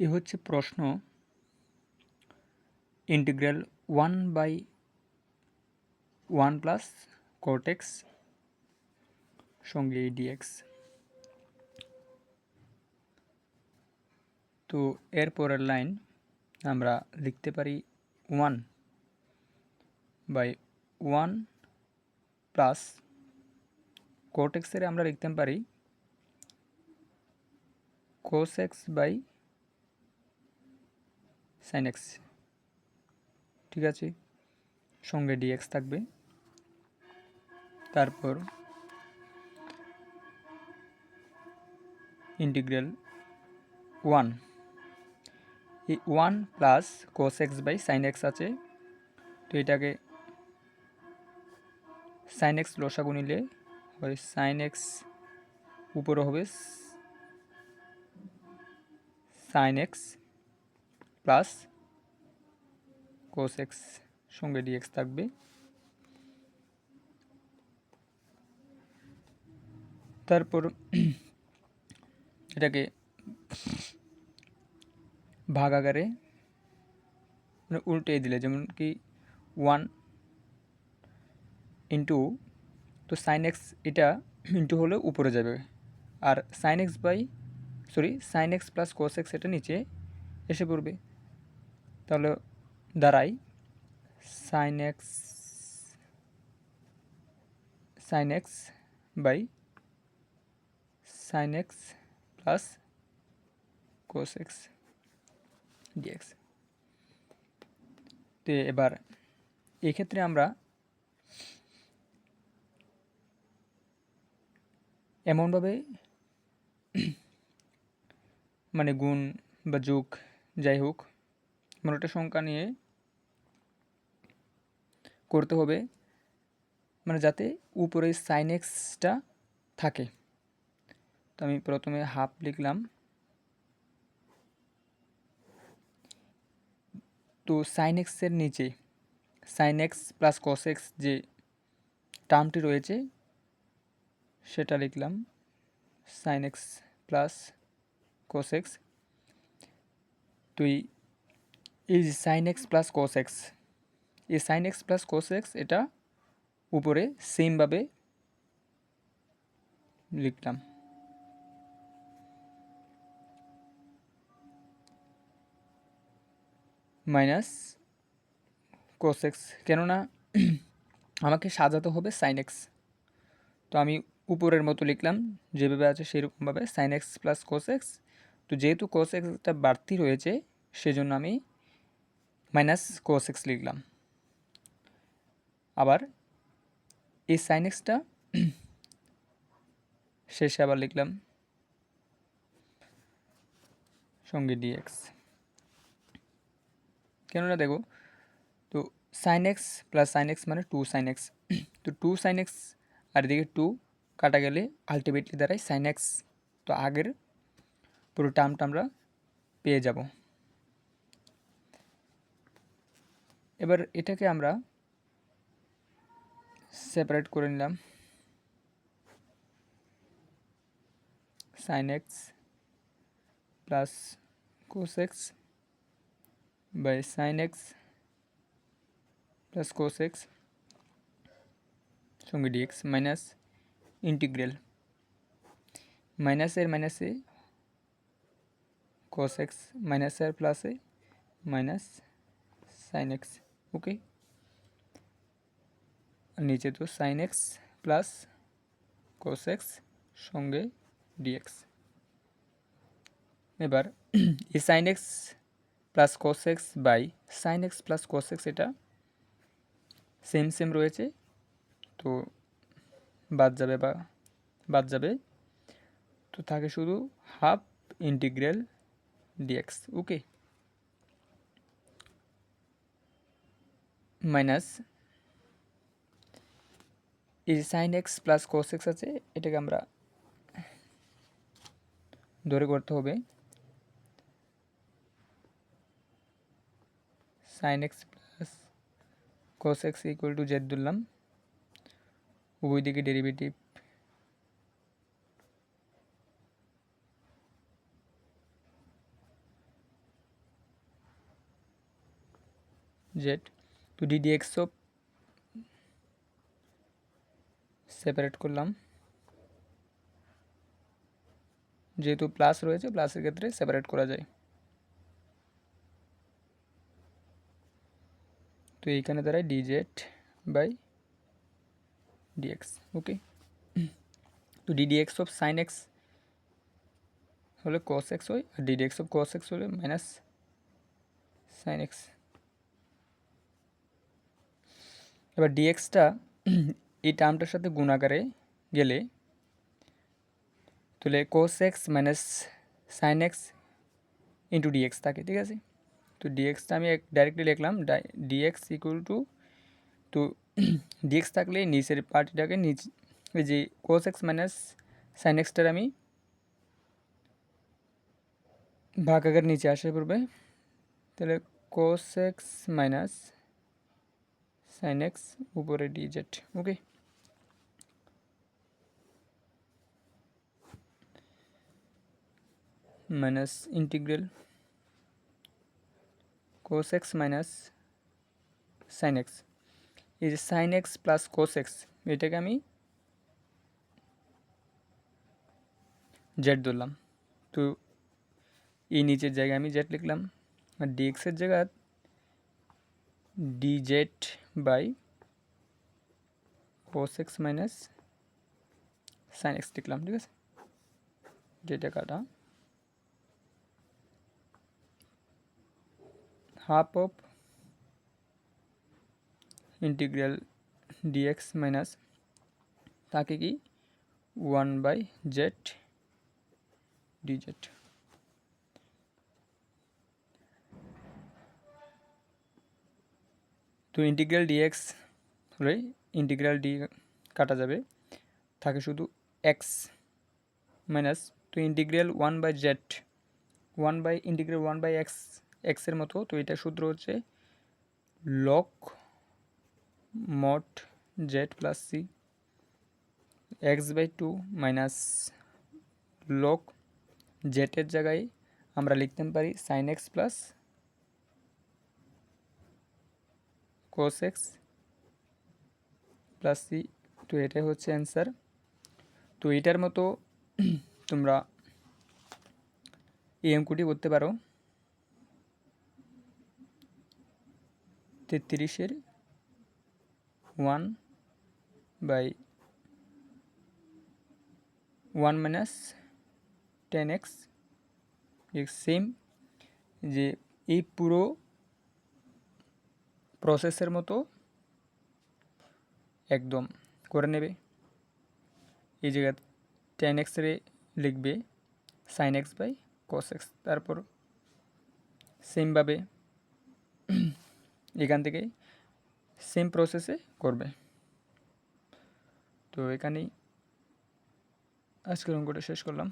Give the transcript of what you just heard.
এ হচ্ছে প্রশ্ন integral one by one plus cot x সঙ্গে ডিএক্স তো এর পরের লাইন আমরা লিখতে পারি ওয়ান বাই ওয়ান প্লাস কোটেক্সের আমরা লিখতে পারি cos x by sine x ঠিক আছে? সঙ্গে ডিএক্স থাকবে। তারপর integral one one plus cos x by sine x আছে। তো এটাকে সাইন এক্স লসাগু নিলে হয় সাইন এক্স উপরে হবে sine x plus cos x সঙ্গে ডিএক্স থাকবে। তারপর এটাকে ভাগ আকারে মানে উল্টে দিলে, যেমন কি ওয়ান ইন্টু তো সাইন এক্স এটা ইন্টু হলে উপরে যাবে। আর sine x by sorry sine x plus cos x এটা নিচে এসে পড়বে। তাহলে দাঁড়াই। Sine x sine x by sine x plus cos x dx তো এবার এক্ষেত্রে আমরা এমনভাবে মানে গুণ বা যোগ যাই হোক একটা সংখ্যা নিয়ে করতে হবে মানে যাতে উপরে সাইন এক্সটা থাকে। তো আমি প্রথমে হাফ লিখলাম। তো সাইন এক্সের নিচে sine x plus cos x যে টার্মটি রয়েছে, সেটা লিখলাম। Sine x plus cos x তুই এই sine x plus cos x এই sine x plus cos x এটা উপরে সেমভাবে লিখলাম। মাইনাস কোস এক্স কেননা আমাকে সাজাতে হবে সাইন এক্স তো আমি উপরের মতো লিখলাম, যেভাবে আছে সেরকমভাবে sine x plus cos x তো যেহেতু কোস এক্সটা বাড়তি রয়েছে, সেজন্য আমি মাইনাস কোস এক্স লিখলাম। আবার এই সাইন এক্সটা শেষে আবার লিখলাম সঙ্গে ডিএক্স কেননা দেখো, তো sine x plus sine x মানে টু সাইন এক্স তো টু সাইন এক্স আর এদিকে টু কাটা গেলে আলটিমেটলি দাঁড়ায় সাইন এক্স তো আগের পুরো টার্মটা আমরা পেয়ে যাব। এবার এটাকে আমরা সেপারেট করে নিলাম। Sine x plus cos x by sine x plus cos x সঙ্গে ডিএক্স মাইনাস ইন্টিগ্রাল মাইনাসের মাইনাসে cos x মাইনাস আর প্লাস এ মাইনাস সাইন এক্স ওকে নিচে তো sine x plus cos x সঙ্গে ডিএক্স এবার এই sine x plus cos x by sine x plus cos x এটা সেম সেম রয়েছে। তো বাদ যাবে বা বাদ যাবে। তো থাকে শুধু half integral dx okay minus এই sine x plus cos x আছে, এটাকে আমরা ধরে করতে হবে। Sine x plus cos x equal to z ধরলাম। উভয় দিকে ডেরিভেটিভ জেড তো d d x of separate করলাম। যেহেতু প্লাস রয়েছে প্লাসের ক্ষেত্রে সেপারেট করা যায়। তো এইখানে দাঁড়ায় ডিজেড বাই ডিএক্স ওকে তো d d x of sine x হলে কস এক্স হয়, আর d d x of cos x হলে মাইনাস সাইন এক্স এবার ডিএক্সটা এই টার্মটার সাথে গুণাকারে গেলে তাহলে cos x minus sine x into dx থাকে, ঠিক আছে? তো ডিএক্সটা আমি ডাইরেক্টলি লিখলাম ডিএক্স ইকুয়াল টু তো ডিএক্স থাকলে নিচের পার্টিটাকে নিচ এই যে কোস এক্স মাইনাস সাইন এক্সটার আমি ভাগ আকার নিচে আসে পড়বে তাহলে cos x minus sine x উপরে dz okay minus integral cos x minus sine x এই যে sine x plus cos x এটাকে আমি জেড ধরলাম তো এই নিচের জায়গায় আমি জেড লিখলাম আর ডিএক্সের জায়গা d z by cos x minus sine x লিখলাম, ঠিক আছে? যেটা কাটা half of integral dx minus তাকে কি? ওয়ান বাই জেড ডিজেড তো ইন্টিগ্রাল ডিএক্স হলে ইন্টিগ্রাল ডি কাটা যাবে। থাকে শুধু এক্স মাইনাস তো integral one by z one by integral one by x এক্সের মতো। তো এটা সূত্র হচ্ছে log mod z plus c x by two minus log জেটের জায়গায় আমরা লিখতে পারি sine x plus cos x plus c তো এটাই হচ্ছে অ্যান্সার তো এটার মতো তোমরা এই অঙ্কটি করতে পারো। তেত্রিশের one by one minus tan x same যে এই পুরো প্রসেসের মতো একদম করে নেবে। এই জায়গায় টেন এক্সরে লিখবে sine x by cos x তারপর সেমভাবে এখান থেকে সেম প্রসেসে করবে। তো এখানেই আজকের অঙ্কটা শেষ করলাম।